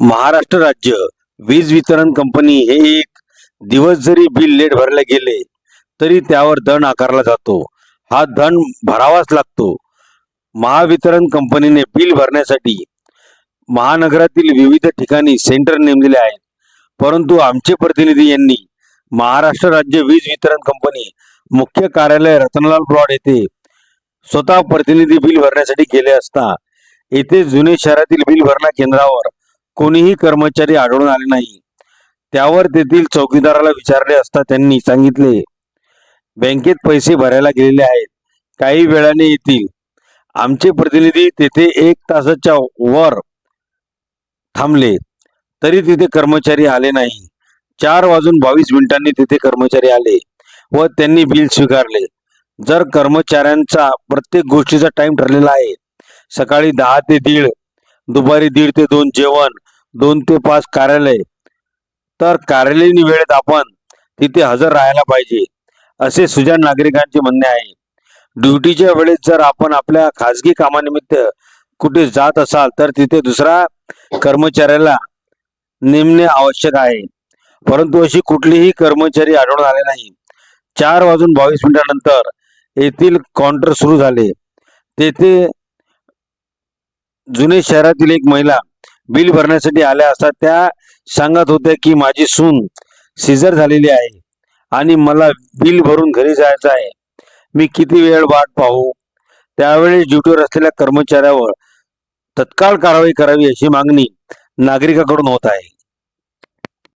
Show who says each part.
Speaker 1: महाराष्ट्र राज्य वीज वितरण कंपनी हे एक दिवस जरी बिल लेट भरले गेले तरी त्यावर दंड आकारला जातो. हा दंड भरावाच लागतो. महावितरण कंपनीने बिल भरण्यासाठी महानगरातील विविध ठिकाणी सेंटर नेमलेले आहेत. परंतु आमचे प्रतिनिधी यांनी महाराष्ट्र राज्य वीज वितरण कंपनी मुख्य कार्यालय रतनलाल ब्रॉड येथे स्वतः प्रतिनिधी बिल भरण्यासाठी गेले असता येथे जुने शहरातील बिल भरणा केंद्रावर कोणीही कर्मचारी आढळून आले नाही. त्यावर तेथील चौकीदाराला विचारले असता त्यांनी सांगितले बँकेत पैसे भरायला गेलेले आहेत. काही वेळाने येतील. आमचे प्रतिनिधी तेथे एक तासाच्या वर थांबले. तरी तिथे कर्मचारी आले नाही. चार वाजून बावीस मिनिटांनी तिथे कर्मचारी आले व त्यांनी बिल स्वीकारले. जर कर्मचाऱ्यांचा प्रत्येक गोष्टीचा टाइम ठरलेला आहे सकाळी दहा ते दीड दुपारी दीड ते दोन जेवण दोन ते पाच कार्यालय तर कार्यालयीन वेळेत आपण तिथे हजर राहायला पाहिजे असे सुजाण नागरिकांचे म्हणणे आहे. ड्युटीच्या वेळेत जर आपण आपल्या खासगी कामानिमित्त कुठे जात असाल तर तिथे दुसरा कर्मचाऱ्याला नेमणे आवश्यक आहे. परंतु अशी कुठलीही कर्मचारी आढळून आले नाही. चार वाजून बावीस मिनिटानंतर येथील काउंटर सुरू झाले. तेथे जुने शहरातील एक महिला बिल भरण्यासाठी आल्या असता त्या सांगत होत्या की माझी सून सिजर झालेली आहे आणि मला बिल भरून घरी जायचं आहे. मी किती वेळ वाट पाहू? त्यावेळी ड्युटीवर असलेल्या कर्मचाऱ्यावर तत्काळ कारवाई करावी अशी मागणी नागरिकाकडून होत आहे.